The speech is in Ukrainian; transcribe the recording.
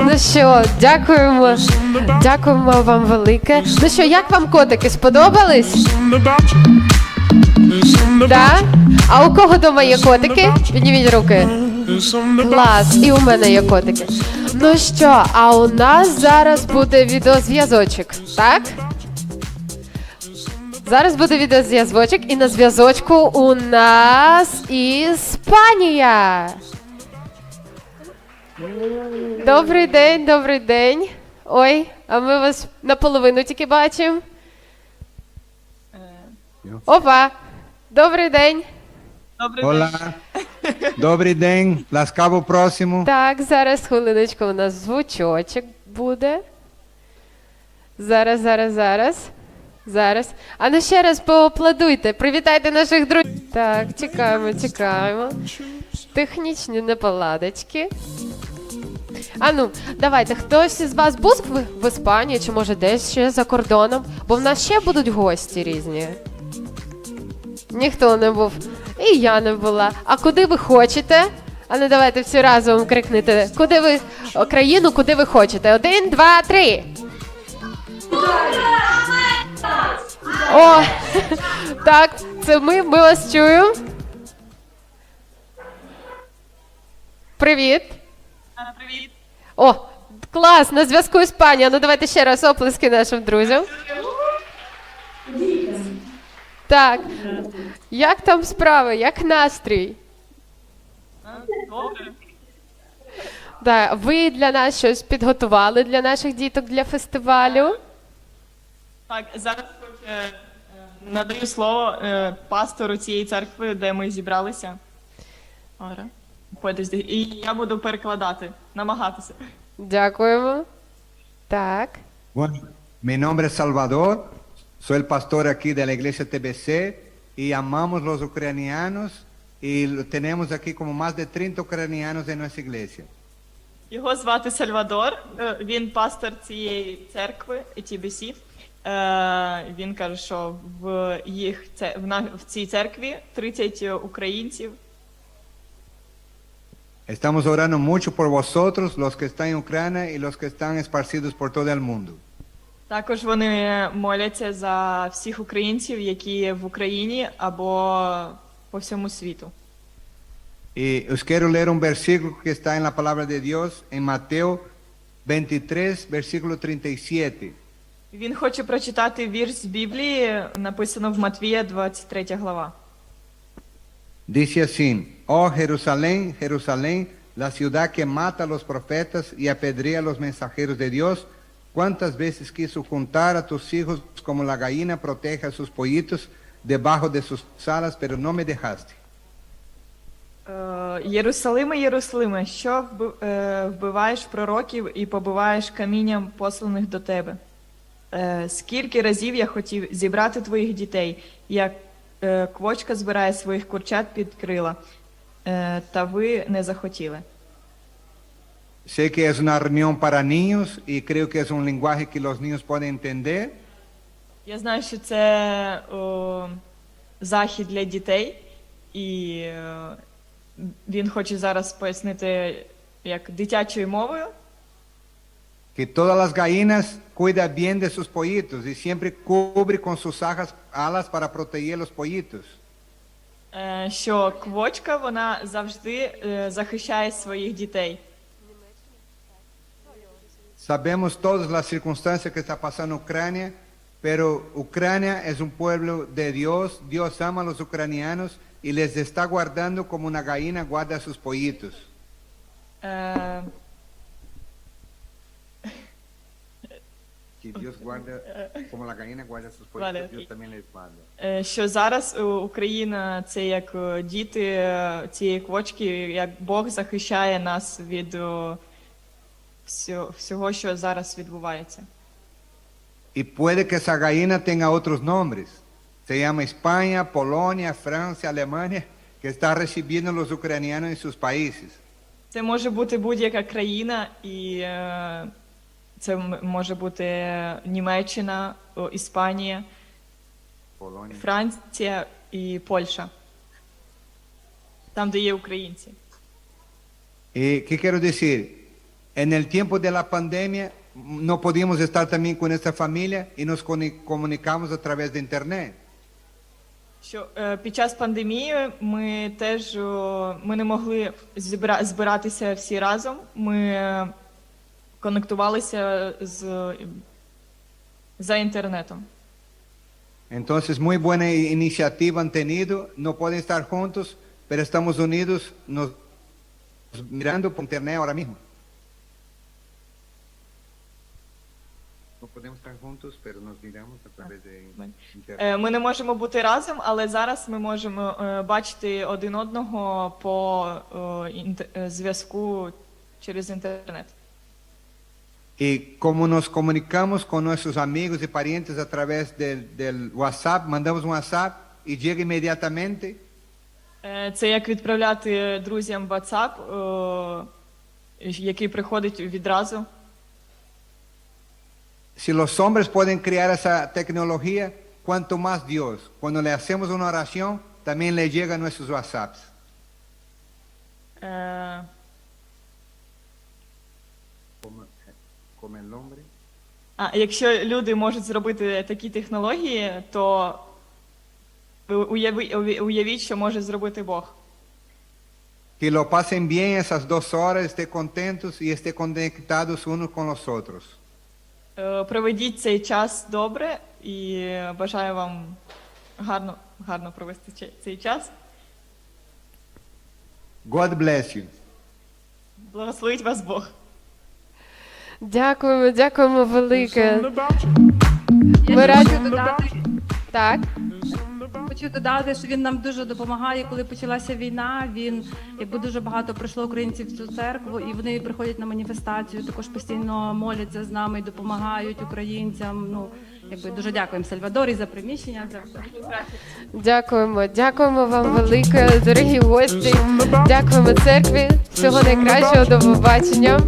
Ну що, дякуємо. Дякуємо вам велике. Ну що, як вам котики сподобались? Да? А у кого вдома є котики? Підніміть руки. Клас, і у мене є котики. Ну що, а у нас зараз буде відеозв'язочок, так? Зараз буде відеозв'язочок, і на зв'язочку у нас Іспанія. Добрий день, добрий день. Ой, а ми вас наполовину тільки бачимо. Опа! Добрий день. Добрий Hola. Добрий день. Ласкаво просимо. Так, зараз хвилиночку у нас звучочок буде. Зараз, зараз, зараз. Зараз. А ну ще раз поаплодуйте. Привітайте наших друзів. Так, чекаємо, чекаємо. Технічні неполадочки. А ну, давайте, хтось із вас був в, Іспанії чи може десь ще за кордоном? Бо в нас ще будуть гості різні. Ніхто не був. І я не була. А куди ви хочете? А ну давайте всі разом крикнете. Куди ви країну, куди ви хочете? Один, два, три. О, так, це ми, ми вас чуємо. Привіт. Привіт. О, клас, на зв'язку Іспанія. Ну давайте ще раз оплески нашим друзям. Так. Як там справи? Як настрій? Добре. Ви для нас щось підготували для наших діток для фестивалю? Так, зараз е, е, надаю слово е, пастору цієї церкви, де ми зібралися. Ора. Подожди. І я буду перекладати, намагатися. Дякуємо. Так. Bueno, mi nombre es Salvador. Soy el pastor aquí de la iglesia TBC y amamos los ucranianos y tenemos aquí como más de 30 ucranianos en nuestra iglesia. Його звати Сальвадор. е, Він пастор цієї церкви TBC. Е, Він каже, що в їх це в на в цій церкві 30 українців. Estamos orando mucho por vosotros, los que están en Ucrania y los que están esparcidos por todo el mundo. Також вони моляться за всіх українців, які в Україні або по всьому світу. Y os quiero leer un versículo que está en la palabra de Dios en Mateo 23, versículo 37. Він хоче прочитати вірш з Біблії, написано в Матвія, 23 глава. Dice así, oh Jerusalén, Jerusalén, la ciudad que mata a los profetas y apedrea a los mensajeros de Dios, ¿cuántas veces quiso juntar a tus hijos como la gallina protege a sus pollitos debajo de sus alas, pero no me dejaste? Е, Єрусалиме, Єрусалиме, що вби- е, вбиваєш пророків і побиваєш камінням посланих до тебе? Е, Скільки разів я хотів зібрати твоїх дітей, як е, квочка збирає своїх курчат під крила, е, та ви не захотіли. Sé que es una reunión para niños y creo que es un lenguaje que los niños pueden entender. Я знаю, що це о, захід для дітей, і е, він хоче зараз пояснити як дитячою мовою. Que todas las gallinas cuida bien de sus pollitos y siempre cubre con sus ajas- alas para proteger los pollitos. е, Що квочка вона завжди е, захищає своїх дітей. Sabemos todas las circunstancias que está pasando en Ucrania, pero Ucrania es un pueblo de Dios. Dios ama a los ucranianos y les está guardando como una gallina guarda a sus pollitos. Е, Que Dios guarda como la gallina guarda a sus pollitos, Vale. Dios también les guarda. е, Що зараз е, Україна це як е, діти е, цієї квочки, як Бог захищає нас від е, всього, всього, що зараз відбувається. Y puede que esa gallina tenga otros nombres. Se llama España, Polonia, Francia, Alemania, que está recibiendo a los ucranianos en sus países. Це може бути будь-яка країна, і е, це може бути Німеччина, Іспанія, Polonia. Франція і Польща. Там, де є українці. ¿Y qué quiero decir? En el tiempo de la pandemia no podíamos estar también con esta familia y nos coni- comunicamos a través de internet. Що е, під час пандемії ми теж о, ми не могли зібра, збиратися всі разом. Ми е, конектувалися з, за інтернетом. Entonces, muy buena iniciativa han tenido. No pueden estar juntos, pero estamos unidos, nos mirando por internet ahora mismo. No podemos estar juntos, pero nos miramos a través de internet. Е, Ми не можемо бути разом, але зараз ми можемо е, бачити один одного по е, інте- е, зв'язку через інтернет. Y como nos comunicamos con nuestros amigos y parientes a través del, del WhatsApp, mandamos un WhatsApp y llega inmediatamente. Е, Це як відправляти друзям WhatsApp, е, який приходить відразу. Si los hombres pueden crear esa tecnología, cuanto más Dios. Cuando le hacemos una oración, también le llegan nuestros WhatsApps. Е, А якщо люди можуть зробити такі технології, то уявіть, що може зробити Бог. Que lo pasen bien esas dos horas, estén contentos y estén conectados unos con los otros. Е, Проведіть цей час добре і бажаю вам гарно, гарно провести цей час. God bless you. Благословить вас Бог. Дякуємо, дякуємо велике. Ми раді- хочу додати, Так. хочу додати, що він нам дуже допомагає, коли почалася війна. Він якби дуже багато прийшло українців в цю церкву, і вони приходять на маніфестацію. Також постійно моляться з нами і допомагають українцям. Ну якби дуже дякуємо Сальвадорі за приміщення. За все. Дякуємо, дякуємо вам велике, дорогі гості. Дякуємо церкві. Всього найкращого до побачення.